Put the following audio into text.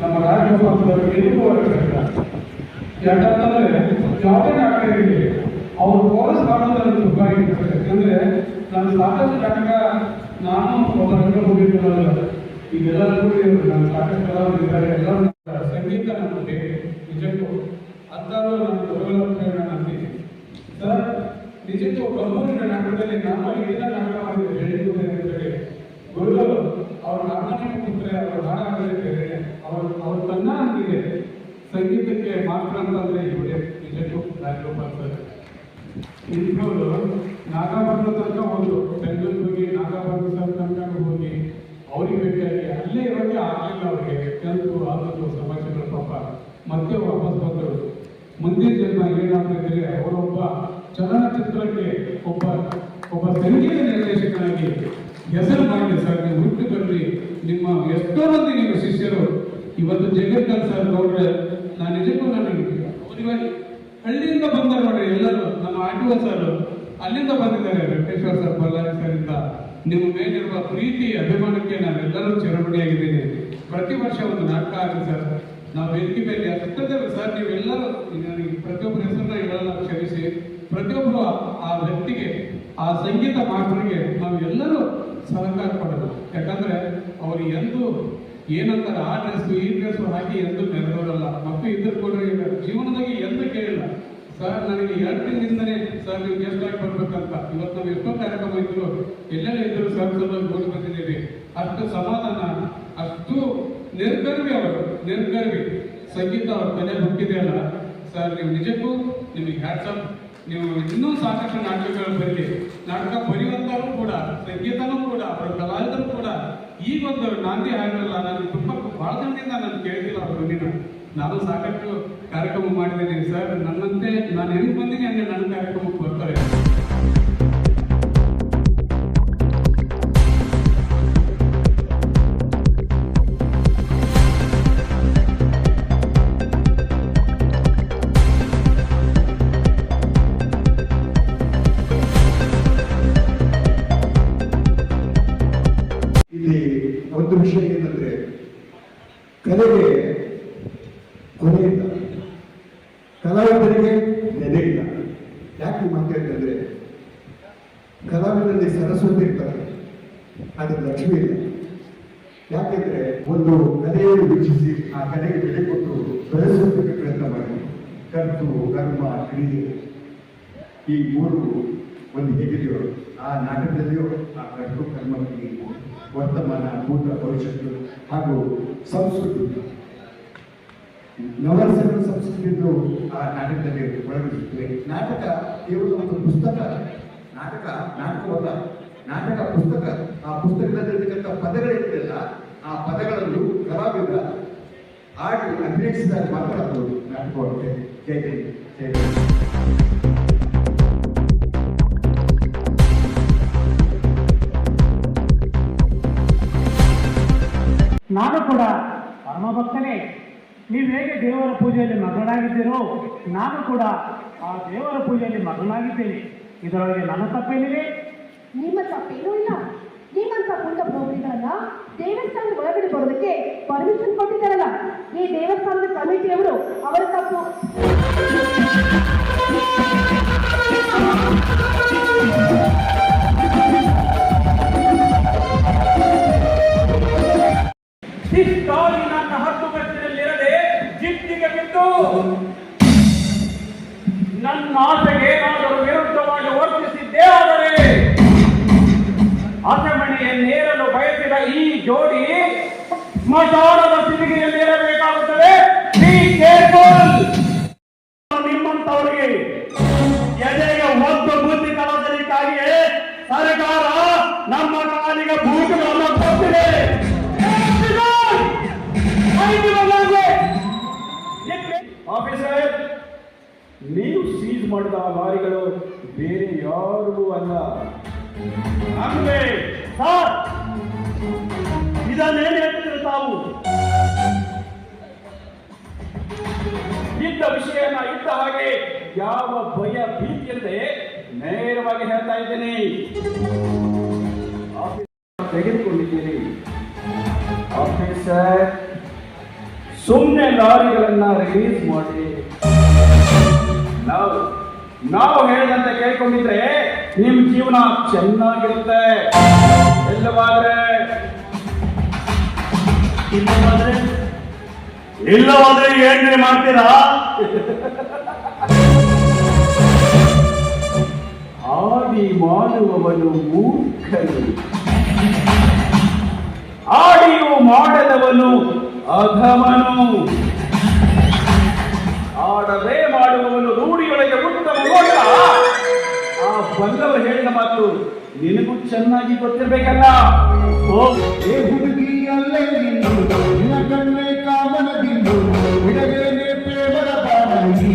ನಮ್ಮ ರಾಜ್ಯ ಪಕ್ಷದವರು ಎಲ್ಲಿಗೂ ನಕ್ಷತ್ರ ಯಾಕಂತಂದ್ರೆ ಯಾವುದೇ ನಾಟಕರಿಗೆ ಅವರು ಕೋರಸ್ ಮಾಡೋದ್ರಲ್ಲಿ ತುಂಬ ಇರ್ತದೆ. ಯಾಕಂದ್ರೆ ನಾನು ಸಾಕಷ್ಟು ನಾಟಕ ನಾನು ಒಬ್ಬ ರಂಗ ಹೋಗಿದ್ದಲ್ಲ ಈಗೆಲ್ಲರೂ ಕೂಡ ನಾನು ಸಾಕಷ್ಟು ಕಲಾವಿದರು ಇದ್ದಾರೆ ಎಲ್ಲರೂ ಸಂಗೀತ ನಮಗೆ ನಿಜಕ್ಕೂ ಅದರಲ್ಲೂ ನಾನು ಗೌರವ ಅಂತೀನಿ ಸರ್, ನಿಜಕ್ಕೂ ಕಬ್ಬೂರಿನ ನಾಟಕದಲ್ಲಿ ನಾನು ಏನ ನಾಟಕ ಮಾಡಿದ್ರೆ ಅಂತ ಅಂತೇಳಿ ಗುರು ಅವ್ರ ನಾಟಕ ಕೂತ್ರೆ ಅವ್ರ ಹಾಡಾಗಲಿಕ್ಕೆ ಅವ್ರ ಅವ್ರ ತನ್ನ ಅಂತಿದೆ ಸಂಗೀತಕ್ಕೆ ಮಾತ್ರ ಅಂತಂದ್ರೆ ಇವರೇ ನಿಜಕ್ಕೂ ರಾಜಗೋಪಾಲ್ ಸರ್ ಇಬ್ಬರು ನಾಗಾಭರಣ ತನಕ ಹೋದ್ರು ಬೆಂಗಳೂರಿಗೆ ಹೋಗಿ ನಾಗಾಭರಣ ಸರ್ ತನಕ ಹೋಗಿ ಅವ್ರಿಗೆ ಭೇಟಿಯಾಗಿ ಅಲ್ಲೇ ಇರೋಕ್ಕೆ ಆಗಲಿಲ್ಲ ಅವ್ರಿಗೆ ಕೆಲವು ಆದದ್ದು ಸಮಾಜಗಳ ಪಾಪ. ಮತ್ತೆ ವಾಪಸ್ ಬಂದರು ಮುಂದಿನ ಜನ್ಮ ಏನಾಗ್ತಿದ್ರೆ ಅವರೊಬ್ಬ ಚಲನಚಿತ್ರಕ್ಕೆ ಒಬ್ಬ ಒಬ್ಬ ಸಂಗೀತ ನಿರ್ದೇಶಕನಾಗಿ ಹೆಸರು ಮಾಡಿ ಸರ್, ನೀವು ಹುಟ್ಟು ಬರ್ರಿ ನಿಮ್ಮ ಎಷ್ಟೋ ಮಂದಿ ನಿಮ್ಮ ಶಿಷ್ಯರು, ಇವತ್ತು ಜಗತ್ತಲ್ಲಿ ಸರ್ ನೋಡ್ರೆ ನಾನು ನಿಜಕ್ಕೂ ನನಗೆ ಅವ್ರಿಗೆ ಹಳ್ಳಿಯಿಂದ ಬಂದಾರೆ ನೋಡ್ರಿ ಎಲ್ಲರೂ, ನಮ್ಮ ಆಟೋ ಸರ್, ಅಲ್ಲಿಂದ ಬಂದಿದ್ದಾರೆ ವೆಂಕಟೇಶ್ವರ ಸರ್, ಬಳ್ಳಾರಿ ಸರ್ ಇಂದ. ನಿಮ್ಮ ಮೇಲಿರುವ ಪ್ರೀತಿ, ಅಭಿಮಾನಕ್ಕೆ ನಾವೆಲ್ಲರೂ ಚಿರಮಣಿಯಾಗಿದ್ದೀನಿ ಪ್ರತಿ ವರ್ಷ ಒಂದು ನಾಟಕ ಆಗಿದೆ ಸರ್. ನಾವು ವೇದಿಕೆ ಮೇಲೆ ಅಷ್ಟೇ ಸರ್, ನೀವೆಲ್ಲರೂ ನನಗೆ ಪ್ರತಿಯೊಬ್ಬರ ಹೆಸರನ್ನ ಹೇಳಲ್ಲ ಕ್ಷಮಿಸಿ. ಪ್ರತಿಯೊಬ್ಬರು ಆ- ವ್ಯಕ್ತಿಗೆ, ಆ ಸಂಗೀತ ಮಾತರಿಗೆ ನಾವು ಎಲ್ಲರೂ ಸಹಕಾರ ಕೊಡೋದು ಯಾಕಂದ್ರೆ ಅವರು ಎಂದು ಏನಂತಾರೆ, ಆ ಡ್ರೆಸ್ ಈ ಡ್ರೆಸ್ ಹಾಕಿ ಎಂದು ನೆರೆದವರಲ್ಲ. ಮಕ್ಕಳು ಇದ್ರ ಕೊಡ್ರಿ ಜೀವನದಾಗೆ ಎಂದು ಕೇಳಿಲ್ಲ. ಸರ್, ನನಗೆ ಎರಡು ತಿಂಗಳಿಂದನೇ ಸರ್, ನೀವು ಗೆಸ್ಟ್ ಆಗಿ ಬರ್ಬೇಕಂತ. ಇವತ್ತು ನಾವು ಎಷ್ಟೋ ಕಾರ್ಯಕ್ರಮ ಇದ್ರು ಎಲ್ಲೆಲ್ಲ ಇದ್ರು ಸರ್ ಸಲುವಾಗಿ ಗೋಲ್ ಬಂದಿದ್ದೀವಿ. ಅಷ್ಟು ಸಮಾಧಾನ, ಅಷ್ಟು ನಿರ್ಗರ್ವಿ ಅವರು, ನಿರ್ಗರ್ವಿ. ಸಂಗೀತ ಅವ್ರ ತಲೆ ಹುಟ್ಟಿದೆಯಲ್ಲ. ಸರ್, ನೀವು ನಿಜಕ್ಕೂ ನಿಮಗೆ ಹ್ಯಾಟ್ಸಪ್ ನೀವು ಇನ್ನೂ ಸಾಕಷ್ಟು ನಾಟಕಗಳು ಬರಲಿ ನಾಟಕ ಬರೆಯುವಂಥವರು ಕೂಡ, ಸಂಗೀತನೂ ಕೂಡ, ಅವರ ಕಲಾವಿದರು ಕೂಡ, ಈ ಒಂದು ನಾಂದಿ ಹಾಡಲ್ಲ, ನಾನು ತುಂಬ ದಿನದಿಂದ ನಾನು ಕೇಳಿದಿಲ್ಲ ಅವ್ರ ನೀನು ನಾನು ಸಾಕಷ್ಟು ಕಾರ್ಯಕ್ರಮ ಮಾಡಿದ್ದೀನಿ ಸರ್. ನನ್ನಂತೆ, ನಾನು ಹೆಂಗೆ ಬಂದೀನಿ ಅಂದರೆ ನನ್ನ ಕಾರ್ಯಕ್ರಮಕ್ಕೆ ಬರ್ತಾರೆ. ಕಲೆಗೆ ಕೊನೆ ಇಲ್ಲ ಕಲಾವಿದರಿಗೆ ನೆಲೆ ಇಲ್ಲ ಯಾಕೆ ಮಾತಾಡ್ತಂದ್ರೆ ಕಲಾವಿದರಲ್ಲಿ ಸರಸ್ವತಿ ಇರ್ತಾರೆ, ಆದರೆ ಲಕ್ಷ್ಮಿ ಇಲ್ಲ. ಯಾಕೆಂದ್ರೆ ಒಂದು ಕಲೆಯನ್ನು ವೀಕ್ಷಿಸಿ ಆ ಕಲೆಗೆ ಬೆಲೆ ಕೊಟ್ಟು ಬೆಳೆಸೋದಕ್ಕೆ ಪ್ರಯತ್ನ ಮಾಡಿ. ಕರ್ತು ಕರ್ಮ ಕ್ರಿಯೆ ಈ ಮೂರು ಒಂದು ಹೇಗಿದೆಯೋ ಆ ನಾಟಕದಲ್ಲಿಯೂ ಆ ಕಟ್ಟು ಕರ್ಮಕ್ಕೆ ವರ್ತಮಾನ, ಭೂತ, ಭವಿಷ್ಯತ್ತು ಹಾಗೂ ಸಂಸ್ಕೃತಿ. ನವರಸಗಳ ಸಂಸ್ಕೃತಿಯನ್ನು ಆ ನಾಟಕದಲ್ಲಿ ಒಳಗೊಂಡಿರುತ್ತದೆ ನಾಟಕ ಕೇವಲ ಒಂದು ಪುಸ್ತಕ, ನಾಟಕ, ನಾಟಕವಲ್ಲ, ನಾಟಕ ಪುಸ್ತಕ. ಆ ಪುಸ್ತಕದಲ್ಲಿರ್ತಕ್ಕಂಥ ಪದಗಳಿರ್ತಿಲ್ಲ ಆ ಪದಗಳನ್ನು ಕಲಾವಿದ ಆಡಿ ಅಭಿನಯಿಸಿದಾಗ ಮಾತ್ರ ಅದು ನಾಟಕವಾಗುತ್ತೆ. ಜೈ ಜೈ ಜೈ ನಾನು ಕೂಡ ಪರಮ ಭಕ್ತನೇ ನೀವು ಹೇಗೆ ದೇವರ ಪೂಜೆಯಲ್ಲಿ ಮಗನಾಗಿದ್ದೀರೋ ನಾನು ಕೂಡ ಆ ದೇವರ ಪೂಜೆಯಲ್ಲಿ ಮಗನಾಗಿದ್ದೇನೆ ಇದರೊಳಗೆ ನನ್ನ ತಪ್ಪೇನಿದೆ? ನಿಮ್ಮ ತಪ್ಪೇನೂ ಇಲ್ಲ. ನಿಮ್ಮಂತ ಪುಟ್ಟ ಭೋಗಿಗಳನ್ನ ದೇವಸ್ಥಾನದ ಒಳಗಡೆ ಬರೋದಕ್ಕೆ ಪರ್ಮಿಷನ್ ಕೊಟ್ಟಿದ್ದಾರಲ್ಲ. ಈ ದೇವಸ್ಥಾನದ ಕಮಿಟಿಯವರು ಅವರ ತಪ್ಪು. ಶಿಸ್ತಾಗಿ ನನ್ನ ಹಕ್ಕುಪತ್ರದಲ್ಲಿರದೆ ಜಿಟ್ಟಿಗೆ ಬಿದ್ದು ನನ್ನ ಆಸೆಗೆ ಏನಾದರೂ ವಿರುದ್ಧವಾಗಿ ವರ್ತಿಸಿದ್ದೇ ಆದರೆ ಅಸಮಣೆಯನ್ನೇರಲು ಬಯಸಿದ ಈ ಜೋಡಿ ಸ್ಮಶಾನದ ಮಾಡಿದ ಆ ಲಾರಿಗಳು ಬೇರೆ ಯಾರಿಗೂ ಅಲ್ಲ. ಇದನ್ನೇನು ಹೇಳ್ತಿದ್ರೆ ತಾವು? ಇದ್ದ ವಿಷಯನ ಇದ್ದ ಹಾಗೆ ಯಾವ ಭಯ ಭೀತಿಯಂತೆ ನೇರವಾಗಿ ಹೇಳ್ತಾ ಇದ್ದೇನೆ. ತೆಗೆದುಕೊಂಡಿದ್ದೇನೆ ಆಫೀಸರ್ ಸುಮ್ಮನೆ ಲಾರಿಗಳನ್ನ ರಿಲೀಸ್ ಮಾಡಿ ನಾವು ನಾವು ಹೇಳಿದಂತೆ ಕೇಳ್ಕೊಂಡಿದ್ರೆ ನಿಮ್ ಜೀವನ ಚೆನ್ನಾಗಿರುತ್ತೆ. ಇಲ್ಲವಾದ್ರೆ ಇಲ್ಲವಾದ್ರೆ ಇಲ್ಲವಾದ್ರೆ ಏನ್ರಿ ಮಾಡ್ತೀರಾ? ಆಡಿ ಮಾಡುವವನು ಮೂರ್ಖನು. ಆಡಿಯು ಮಾಡದವನು ಅಧಮನು. ಆಡದೆ ಮಾಡುವವನು ದೊಡ್ಡವರು ಹೇಳಿದ ಮಾತು, ನಿನಗೂ ಚೆನ್ನಾಗಿ ಗೊತ್ತಿರಬೇಕಲ್ಲ? ಓ, ಏ ಹುಡುಗಿ ಅಲ್ಲೇ ನಿನ್ನ ಕಣ್ಣೆ ಕಾಮನದಿಂದ, ಬಿಡಗೇನೆ ಪ್ರೇಮದ ಬಾಣಿ